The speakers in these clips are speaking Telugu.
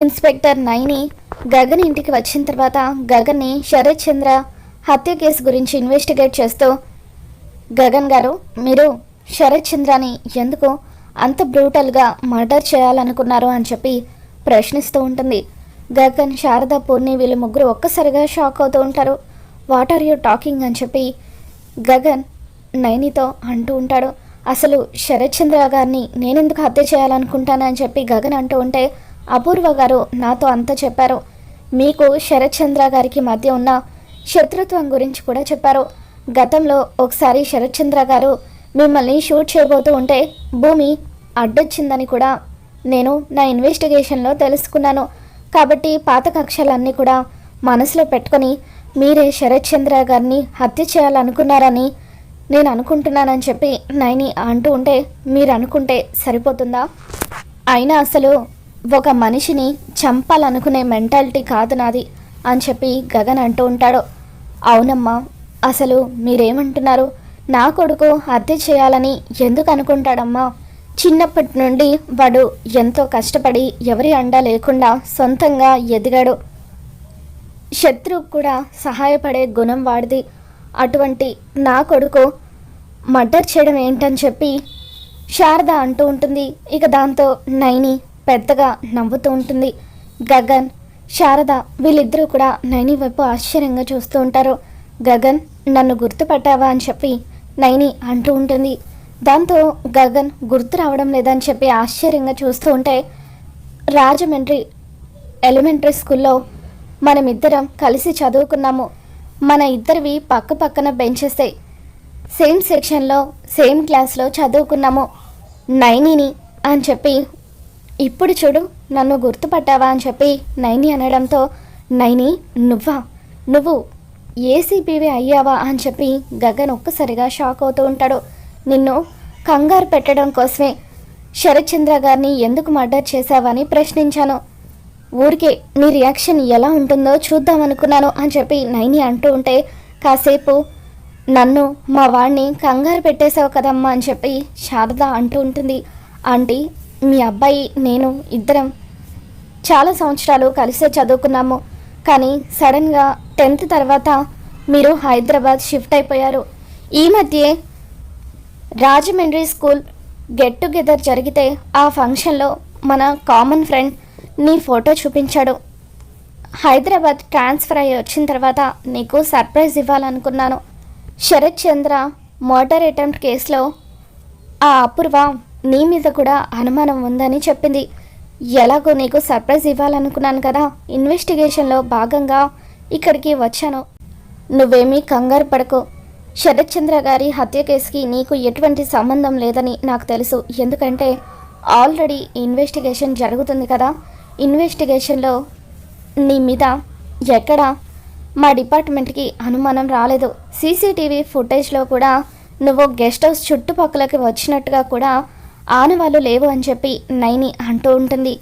ఇన్స్పెక్టర్ నైని గగన్ ఇంటికి వచ్చిన తర్వాత గగన్ని శరత్ చంద్ర హత్య కేసు గురించి ఇన్వెస్టిగేట్ చేస్తూ గగన్ గారు మీరు శరత్ చంద్రని ఎందుకు అంత బ్రూటల్గా మర్డర్ చేయాలనుకున్నారు? అని చెప్పి ప్రశ్నిస్తూ ఉంటుంది. గగన్ శారద పూర్ణి వీళ్ళు ముగ్గురు ఒక్కసారిగా షాక్ అవుతూ ఉంటారు. వాట్ ఆర్ యూ టాకింగ్ అని చెప్పి గగన్ నైనితో అంటూ ఉంటాడు. అసలు శరత్ చంద్ర గారిని నేనెందుకు హత్య చేయాలనుకుంటానని చెప్పి గగన్ అంటూ ఉంటే అపూర్వ గారు నాతో అంతా చెప్పారు. మీకు శరత్ చంద్ర గారికి మధ్య ఉన్న శత్రుత్వం గురించి కూడా చెప్పారు. గతంలో ఒకసారి శరత్ చంద్ర గారు మిమ్మల్ని షూట్ చేయబోతూ ఉంటే భూమి అడ్డొచ్చిందని కూడా నేను నా ఇన్వెస్టిగేషన్లో తెలుసుకున్నాను. కాబట్టి పాత కక్షలన్నీ కూడా మనసులో పెట్టుకొని మీరే శరత్ చంద్ర గారిని హత్య చేయాలనుకున్నారని నేను అనుకుంటున్నానని చెప్పి నైని అంటూ ఉంటే మీరు అనుకుంటే సరిపోతుందా? అయినా అసలు ఒక మనిషిని చంపాలనుకునే మెంటాలిటీ కాదు నాది అని చెప్పి గగన్ అంటూ ఉంటాడు. అవునమ్మా అసలు మీరేమంటున్నారు? నా కొడుకు హత్య చేయాలని ఎందుకు అనుకుంటాడమ్మా? చిన్నప్పటి నుండి వాడు ఎంతో కష్టపడి ఎవరి అండా లేకుండా సొంతంగా ఎదిగాడు. శత్రువుకు కూడా సహాయపడే గుణం వాడిది. అటువంటి నా కొడుకు మర్డర్ చేయడం ఏంటని చెప్పి శారద అంటూ ఉంటుంది. ఇక దాంతో నైని పెద్దగా నవ్వుతూ ఉంటుంది. గగన్ శారద వీళ్ళిద్దరూ కూడా నైని వైపు ఆశ్చర్యంగా చూస్తూ ఉంటారు. గగన్ నన్ను గుర్తుపట్టావా? అని చెప్పి నైని అంటూ ఉంటుంది. దాంతో గగన్ గుర్తు రావడం లేదని చెప్పి ఆశ్చర్యంగా చూస్తూ ఉంటే రాజమండ్రి ఎలిమెంటరీ స్కూల్లో మనమిద్దరం కలిసి చదువుకున్నాము. మన ఇద్దరివి పక్క పక్కన బెంచెసే సేమ్ సెక్షన్లో సేమ్ క్లాస్లో చదువుకున్నాము. నైనిని అని చెప్పి ఇప్పుడు చూడు నన్ను గుర్తుపట్టావా అని చెప్పి నైని అనడంతో నైని నువ్వా? నువ్వు ఏసీపీవి అయ్యావా అని చెప్పి గగన్ ఒక్కసారిగా షాక్ అవుతూ ఉంటాడు. నిన్ను కంగారు పెట్టడం కోసమే శరత్చంద్ర గారిని ఎందుకు మర్డర్ చేశావని ప్రశ్నించాను. ఊరికే నీ రియాక్షన్ ఎలా ఉంటుందో చూద్దాం అనుకున్నాను అని చెప్పి నైని అంటూ ఉంటే కాసేపు నన్ను మా వాడిని కంగారు పెట్టేశావు కదమ్మా అని చెప్పి శారద అంటూ ఉంటుంది. ఆంటీ మీ అబ్బాయి నేను ఇద్దరం చాలా సంవత్సరాలు కలిసే చదువుకున్నాము. కానీ సడన్గా టెన్త్ తర్వాత మీరు హైదరాబాద్ షిఫ్ట్ అయిపోయారు. ఈ మధ్యే రాజమండ్రి స్కూల్ గెట్ టుగెదర్ జరిగితే ఆ ఫంక్షన్లో మన కామన్ ఫ్రెండ్ నీ ఫోటో చూపించాడు. హైదరాబాద్ ట్రాన్స్ఫర్ అయ్యి వచ్చిన తర్వాత నీకు surprise ఇవ్వాలనుకున్నాను. Sarath Chandra murder attempt case ఆ అపూర్వ నీ మీద కూడా అనుమానం ఉందని చెప్పింది. ఎలాగో నీకు సర్ప్రైజ్ ఇవ్వాలనుకున్నాను కదా. ఇన్వెస్టిగేషన్లో భాగంగా ఇక్కడికి వచ్చాను. నువ్వేమీ కంగారు పడకు. శరత్చంద్ర గారి హత్య కేసుకి నీకు ఎటువంటి సంబంధం లేదని నాకు తెలుసు. ఎందుకంటే ఆల్రెడీ ఇన్వెస్టిగేషన్ జరుగుతుంది కదా. ఇన్వెస్టిగేషన్లో నీ మీద ఎక్కడ మా డిపార్ట్మెంట్కి అనుమానం రాలేదు. సీసీటీవీ ఫుటేజ్లో కూడా నువ్వు గెస్ట్ హౌస్ చుట్టుపక్కలకి వచ్చినట్టుగా కూడా ఆనవాళ్ళు లేవు అని చెప్పి నైని అంటూ ఉంటుంది.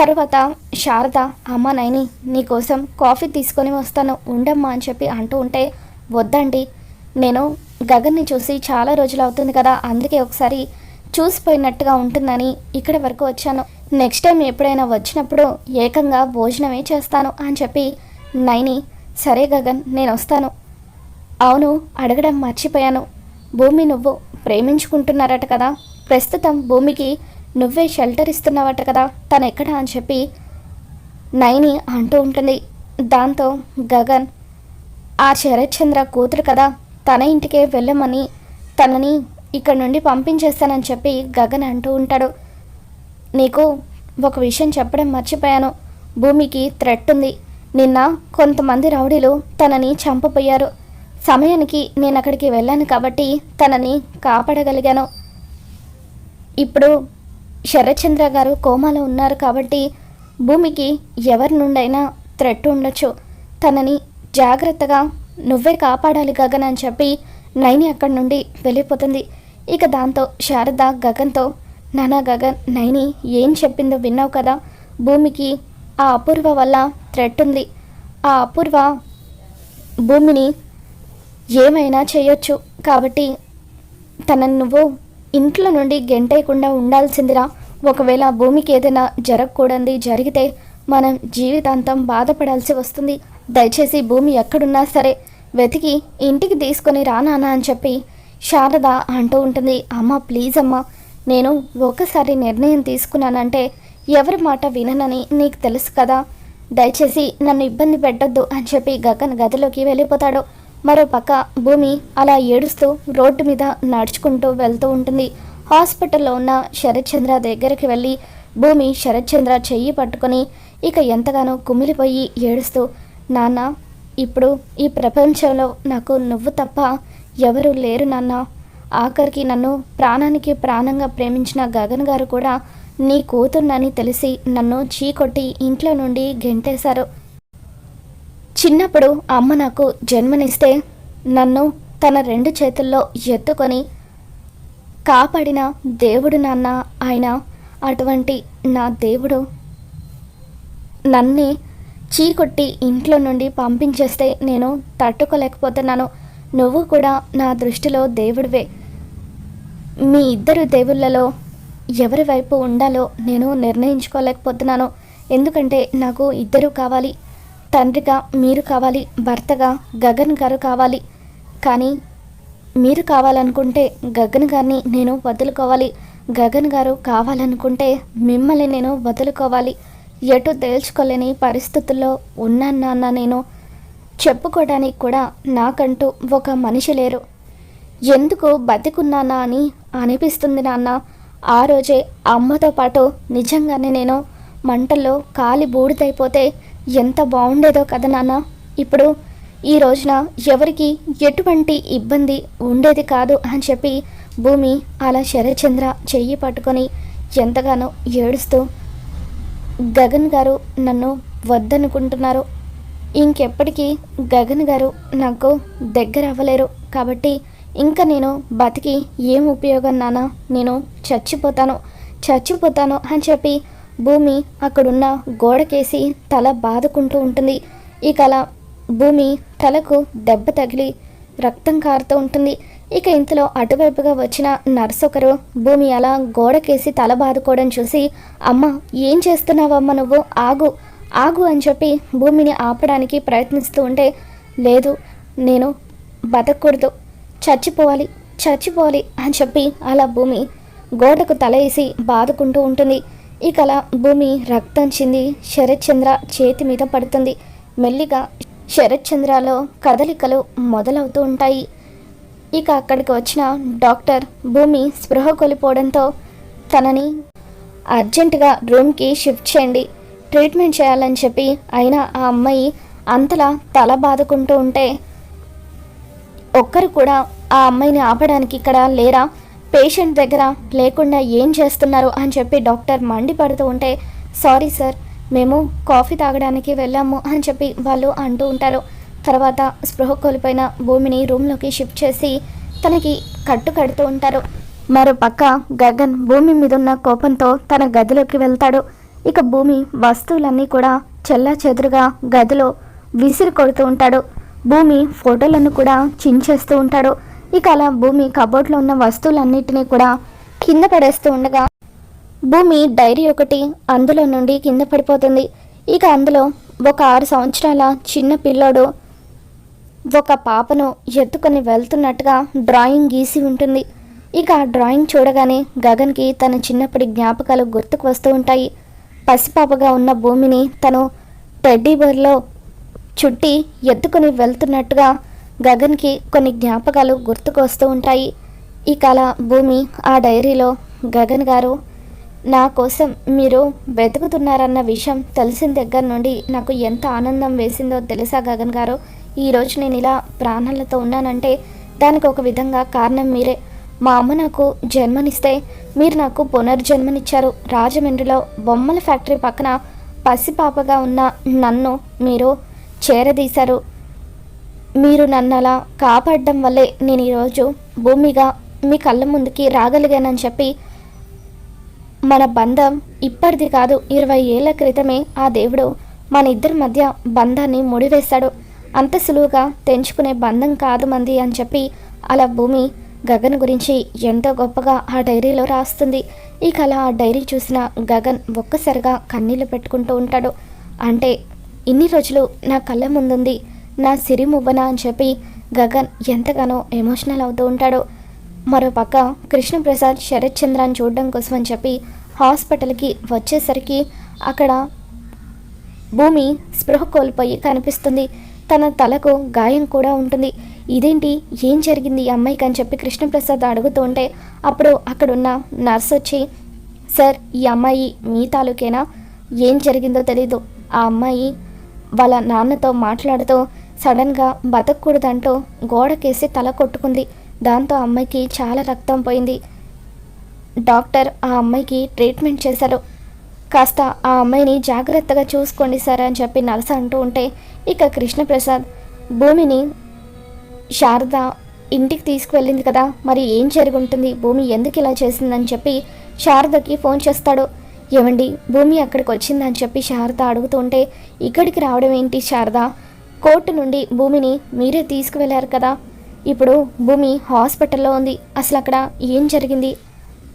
తర్వాత శారద అమ్మ నైని నీకోసం కాఫీ తీసుకొని వస్తాను ఉండమ్మా అని చెప్పి అంటూ ఉంటే వద్దండి. నేను గగన్ని చూసి చాలా రోజులు అవుతుంది కదా అందుకే ఒకసారి చూసిపోయినట్టుగా ఉంటుందని ఇక్కడ వరకు వచ్చాను. నెక్స్ట్ టైం ఎప్పుడైనా వచ్చినప్పుడు ఏకంగా భోజనమే చేస్తాను అని చెప్పి నైని సరే గగన్ నేను వస్తాను. అవును అడగడం మర్చిపోయాను. భూమి నువ్వు ప్రేమించుకుంటున్నారట కదా ప్రస్తుతం భూమికి నువ్వే షెల్టర్ ఇస్తున్నావట కదా తను ఎక్కడ అని చెప్పి నైని అంటూ ఉంటుంది. దాంతో గగన్ ఆ శరత్ చంద్ర కూతురు కదా తన ఇంటికే వెళ్ళమని తనని ఇక్కడ నుండి పంపించేస్తానని చెప్పి గగన్ అంటూ ఉంటాడు. నీకు ఒక విషయం చెప్పడం మర్చిపోయాను. భూమికి థ్రెట్ ఉంది. నిన్న కొంతమంది రౌడీలు తనని చంపపోయారు సమయానికి నేను అక్కడికి వెళ్ళాను కాబట్టి తనని కాపాడగలిగాను. ఇప్పుడు శరత్చంద్ర గారు కోమాలో ఉన్నారు కాబట్టి భూమికి ఎవరి నుండైనా థ్రెట్ ఉండొచ్చు. తనని జాగ్రత్తగా నువ్వే కాపాడాలి గగన్ అని చెప్పి నైని అక్కడి నుండి వెళ్ళిపోతుంది. ఇక దాంతో శారద గగన్తో నానా గగన్ నైని ఏం చెప్పిందో విన్నావు కదా? భూమికి ఆ అపూర్వ వల్ల థ్రెట్ ఉంది ఆ అపూర్వ భూమిని ఏమైనా చేయొచ్చు కాబట్టి తనని నువ్వు ఇంట్లో నుండి గెంటేయకుండా ఉండాల్సిందిరా. ఒకవేళ భూమికి ఏదైనా జరగకూడదు జరిగితే మనం జీవితాంతం బాధపడాల్సి వస్తుంది. దయచేసి భూమి ఎక్కడున్నా సరే వెతికి ఇంటికి తీసుకొని రా అని చెప్పి శారద అంటూ ఉంటుంది. అమ్మ ప్లీజ్ అమ్మ నేను ఒకసారి నిర్ణయం తీసుకున్నానంటే ఎవరి మాట విననని నీకు తెలుసు కదా. దయచేసి నన్ను ఇబ్బంది పెట్టొద్దు అని చెప్పి గగన్ గదిలోకి వెళ్ళిపోతాడు. మరో పక్క భూమి అలా ఏడుస్తూ రోడ్డు మీద నడుచుకుంటూ వెళ్తూ ఉంటుంది. హాస్పిటల్లో ఉన్న శరత్చంద్ర దగ్గరికి వెళ్ళి భూమి శరత్చంద్ర చెయ్యి పట్టుకొని ఇక ఎంతగానో కుమిలిపోయి ఏడుస్తూ నాన్న ఇప్పుడు ఈ ప్రపంచంలో నాకు నువ్వు తప్ప ఎవరు లేరు నాన్న. ఆఖరికి నన్ను ప్రాణానికి ప్రాణంగా ప్రేమించిన గగన్ గారు కూడా నీ కూతుర్నని తెలిసి నన్ను చీకొట్టి ఇంట్లో నుండి గెంటేశారు. చిన్నప్పుడు అమ్మ నాకు జన్మనిస్తే నన్ను తన రెండు చేతుల్లో ఎత్తుకొని కాపాడిన దేవుడు నాన్న ఆయన అటువంటి నా దేవుడు నన్నే చీకొట్టి ఇంట్లో నుండి పంపించేస్తే నేను తట్టుకోలేకపోతున్నాను. నువ్వు కూడా నా దృష్టిలో దేవుడివే. మీ ఇద్దరు దేవుళ్ళలో ఎవరి వైపు ఉండాలో నేను నిర్ణయించుకోలేకపోతున్నాను. ఎందుకంటే నాకు ఇద్దరు కావాలి. తండ్రిగా మీరు కావాలి భర్తగా గగన్ గారు కావాలి. కానీ మీరు కావాలనుకుంటే గగన్ గారిని నేను వదులుకోవాలి. గగన్ గారు కావాలనుకుంటే మిమ్మల్ని నేను వదులుకోవాలి. ఎటు తేల్చుకోలేని పరిస్థితుల్లో ఉన్నాను నాన్న నేను చెప్పుకోవడానికి కూడా నాకంటూ ఒక మనిషి లేరు. ఎందుకు బతికున్నానా అని అనిపిస్తుంది నాన్న. ఆ రోజే అమ్మతో పాటు నిజంగానే నేను మంటల్లో కాలి బూడిదైపోతే ఎంత బాగుండేదో కదా నాన్న. ఇప్పుడు ఈ రోజున ఎవరికి ఎటువంటి ఇబ్బంది ఉండేది కాదు అని చెప్పి భూమి అలా శరచంద్ర చెయ్యి పట్టుకొని ఎంతగానో ఏడుస్తూ గగన్ గారు నన్ను వద్దనుకుంటున్నారు. ఇంకెప్పటికీ గగన్ గారు నాకు దగ్గర అవ్వలేరు కాబట్టి ఇంకా నేను బతికి ఏం ఉపయోగం నానా నేను చచ్చిపోతాను. చచ్చిపోతాను అని చెప్పి భూమి అక్కడున్న గోడకేసి తల బాదుకుంటూ ఉంటుంది. ఇక అలా భూమి తలకు దెబ్బ తగిలి రక్తం కారుతూ ఉంటుంది. ఇక ఇంతలో అటువైపుగా వచ్చిన నర్స్ ఒకరు భూమి అలా గోడకేసి తల బాదుకోవడం చూసి అమ్మ ఏం చేస్తున్నావమ్మ నువ్వు? ఆగు ఆగు అని చెప్పి భూమిని ఆపడానికి ప్రయత్నిస్తూ ఉంటే లేదు నేను బతకూడదు. చచ్చిపోవాలి చచ్చిపోవాలి అని చెప్పి అలా భూమి గోడకు తల వేసి బాదుకుంటూ ఉంటుంది. ఇక అలా భూమి రక్తం చింది శరత్చంద్ర చేతి మీద పడుతుంది. మెల్లిగా శరత్చంద్రలో కదలికలు మొదలవుతూ ఉంటాయి. ఇక అక్కడికి వచ్చిన డాక్టర్ భూమి స్పృహ కోల్పోవడంతో తనని అర్జెంటుగా రూమ్కి షిఫ్ట్ చేయండి. ట్రీట్మెంట్ చేయాలని చెప్పి అయినా ఆ అమ్మాయి అంతలా తల బాదుకుంటూ ఉంటే ఒక్కరు కూడా ఆ అమ్మాయిని ఆపడానికి ఇక్కడ లేరా? పేషెంట్ దగ్గర లేకుండా ఏం చేస్తున్నారు అని చెప్పి డాక్టర్ మండిపడుతూ ఉంటే సారీ సార్ మేము కాఫీ తాగడానికి వెళ్ళాము అని చెప్పి వాళ్ళు అంటూ ఉంటారు. తర్వాత స్పృహ కోల్పోయిన భూమిని రూమ్లోకి షిఫ్ట్ చేసి తనకి కట్టు కడుతూ ఉంటారు. మరో పక్క గగన్ భూమి మీద ఉన్న కోపంతో తన గదిలోకి వెళ్తాడు. ఇక భూమి వస్తువులన్నీ కూడా చెల్లా చెదురుగా గదిలో విసిరి కొడుతూ ఉంటాడు. భూమి ఫోటోలను కూడా చించేస్తూ ఉంటాడు. ఇక అలా భూమి కబోర్డ్లో ఉన్న వస్తువులన్నిటినీ కూడా కింద పడేస్తూ ఉండగా భూమి డైరీ ఒకటి అందులో నుండి కింద పడిపోతుంది. ఇక అందులో ఒక ఆరు సంవత్సరాల చిన్న పిల్లోడు ఒక పాపను ఎత్తుకొని వెళ్తున్నట్టుగా డ్రాయింగ్ గీసి ఉంటుంది. ఇక ఆ డ్రాయింగ్ చూడగానే గగన్కి తన చిన్నప్పటి జ్ఞాపకాలు గుర్తుకు వస్తూ ఉంటాయి. పసిపాపగా ఉన్న భూమిని తను టెడ్డీ బర్లో చుట్టి ఎత్తుకొని వెళ్తున్నట్టుగా గగన్కి కొన్ని జ్ఞాపకాలు గుర్తుకు వస్తూ ఉంటాయి. ఈ కళ భూమి ఆ డైరీలో గగన్ గారు నా కోసం మీరు వెతుకుతున్నారన్న విషయం తెలిసిన దగ్గర నుండి నాకు ఎంత ఆనందం వేసిందో తెలుసా గగన్ గారు? ఈరోజు నేను ఇలా ప్రాణాలతో ఉన్నానంటే దానికి ఒక విధంగా కారణం మీరే. మా అమ్మ నాకు జన్మనిస్తే మీరు నాకు పునర్జన్మనిచ్చారు. రాజమండ్రిలో బొమ్మల ఫ్యాక్టరీ పక్కన పసిపాపగా ఉన్న నన్ను మీరు చేరదీశారు. మీరు నన్ను అలా కాపాడడం వల్లే నేను ఈరోజు భూమిగా మీ కళ్ళ ముందుకి రాగలిగానని చెప్పి మన బంధం ఇప్పటిది కాదు ఇరవై ఏళ్ళ క్రితమే ఆ దేవుడు మన ఇద్దరి మధ్య బంధాన్ని ముడివేశాడు. అంత సులువుగా తెంచుకునే బంధం కాదు మంది అని చెప్పి అలా భూమి గగన్ గురించి ఎంతో గొప్పగా ఆ డైరీలో రాస్తుంది. ఇక అలా ఆ డైరీ చూసిన గగన్ ఒక్కసారిగా కన్నీళ్ళు పెట్టుకుంటూ ఉంటాడు. అంటే ఇన్ని రోజులు నా కళ్ళ ముందుంది. నా సిరి మువ్వన అని చెప్పి గగన్ ఎంతగానో ఎమోషనల్ అవుతూ ఉంటాడు. మరోపక్క కృష్ణప్రసాద్ శరత్ చంద్రాన్ని చూడడం కోసం అని చెప్పి హాస్పిటల్కి వచ్చేసరికి అక్కడ భూమి స్పృహ కోల్పోయి కనిపిస్తుంది. తన తలకు గాయం కూడా ఉంటుంది. ఇదేంటి? ఏం జరిగింది ఈ అమ్మాయికి అని చెప్పి కృష్ణప్రసాద్ అడుగుతూ ఉంటే అప్పుడు అక్కడున్న నర్స్ వచ్చి సార్ ఈ అమ్మాయి మీ తాలూకేనా? ఏం జరిగిందో తెలీదు. ఆ అమ్మాయి వాళ్ళ నాన్నతో మాట్లాడుతూ సడన్గా బతకూడదంటూ గోడకేసి తల కొట్టుకుంది. దాంతో ఆ అమ్మాయికి చాలా రక్తం పోయింది. డాక్టర్ ఆ అమ్మాయికి ట్రీట్మెంట్ చేశారు. కాస్త ఆ అమ్మాయిని జాగ్రత్తగా చూసుకోండి సార్ అని చెప్పి నర్స్ అంటూ ఉంటే ఇక కృష్ణప్రసాద్ భూమిని శారద ఇంటికి తీసుకువెళ్ళింది కదా మరి ఏం జరిగి ఉంటుంది భూమి ఎందుకు ఇలా చేసిందని చెప్పి శారదకి ఫోన్ చేస్తాడు. ఏమండి భూమి అక్కడికి వచ్చిందని చెప్పి శారద అడుగుతుంటే ఇక్కడికి రావడం ఏంటి శారద? కోర్టు నుండి భూమిని మీరే తీసుకువెళ్ళారు కదా. ఇప్పుడు భూమి హాస్పిటల్లో ఉంది. అసలు అక్కడ ఏం జరిగింది?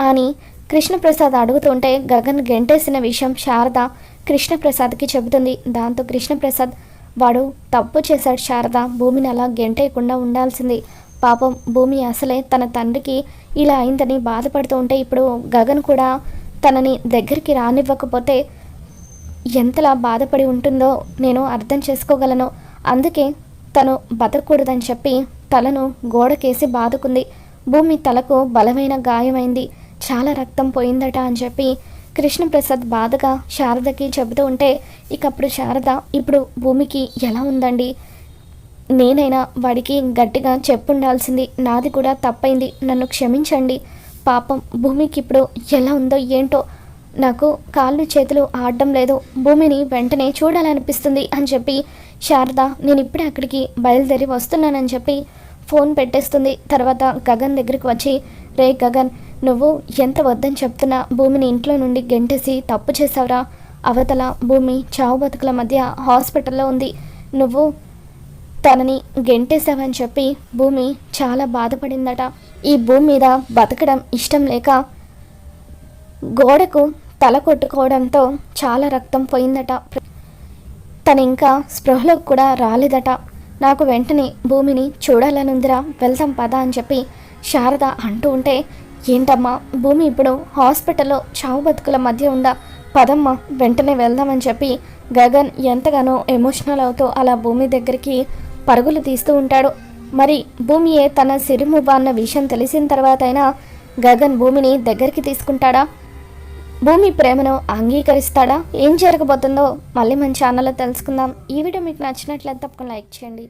అని కృష్ణప్రసాద్ అడుగుతుంటే గగన్ గెంటేసిన విషయం శారద కృష్ణప్రసాద్కి చెబుతుంది. దాంతో కృష్ణప్రసాద్ వాడు తప్పు చేశాడు శారద. భూమిని అలా గెంటేయకుండా ఉండాల్సింది. పాపం భూమి అసలే తన తండ్రికి ఇలా అయిందని బాధపడుతూ ఉంటే ఇప్పుడు గగన్ కూడా తనని దగ్గరికి రానివ్వకపోతే ఎంతలా బాధపడి ఉంటుందో నేను అర్థం చేసుకోగలను. అందుకే తను బతకూడదని చెప్పి తలను గోడకేసి బాదుకుంది. భూమి తలకు బలమైన గాయమైంది. చాలా రక్తం పోయిందట అని చెప్పి కృష్ణప్రసాద్ బాధగా శారదకి చెబుతూ ఉంటే ఇక అప్పుడు శారద ఇప్పుడు భూమికి ఎలా ఉందండి? నేనైనా వాడికి గట్టిగా చెప్పుండాల్సింది. నాది కూడా తప్పైంది. నన్ను క్షమించండి. పాపం భూమికి ఇప్పుడు ఎలా ఉందో ఏంటో నాకు కాళ్ళు చేతులు ఆడడం లేదు. భూమిని వెంటనే చూడాలనిపిస్తుంది అని చెప్పి శారద నేను ఇప్పుడే అక్కడికి బయలుదేరి వస్తున్నానని చెప్పి ఫోన్ పెట్టేస్తుంది. తర్వాత గగన్ దగ్గరికి వచ్చి రే గగన్ నువ్వు ఎంత వద్దని చెప్తున్నా భూమిని ఇంట్లో నుండి గెంటేసి తప్పు చేసావురా అవతల భూమి చావు బతుకుల మధ్య హాస్పిటల్లో ఉంది. నువ్వు తనని గెంటేసావని చెప్పి భూమి చాలా బాధపడిందట. ఈ భూమి మీద బతకడం ఇష్టం లేక గోడకు తల కొట్టుకోవడంతో చాలా రక్తం పోయిందట. తను ఇంకా స్పృహలోకి కూడా రాలేదట. నాకు వెంటనే భూమిని చూడాలనుందిరా వెళ్దాం పదా అని చెప్పి శారద అంటూ ఉంటే ఏంటమ్మా భూమి ఇప్పుడు హాస్పిటల్లో చావు బతుకుల మధ్య ఉందా? పదమ్మా వెంటనే వెళ్దామని చెప్పి గగన్ ఎంతగానో ఎమోషనల్ అవుతూ అలా భూమి దగ్గరికి పరుగులు తీస్తూ ఉంటాడు. మరి భూమియే తన సిరిమువ్వ అన్న విషయం తెలిసిన తర్వాత అయినా గగన్ భూమిని దగ్గరికి తీసుకుంటాడా? భూమి ప్రేమను అంగీకరిస్తాడా? ఏం జరగబోతుందో మళ్ళీ మన ఛానల్లో తెలుసుకుందాం. ఈ వీడియో మీకు నచ్చినట్లయితే తప్పకుండా లైక్ చేయండి.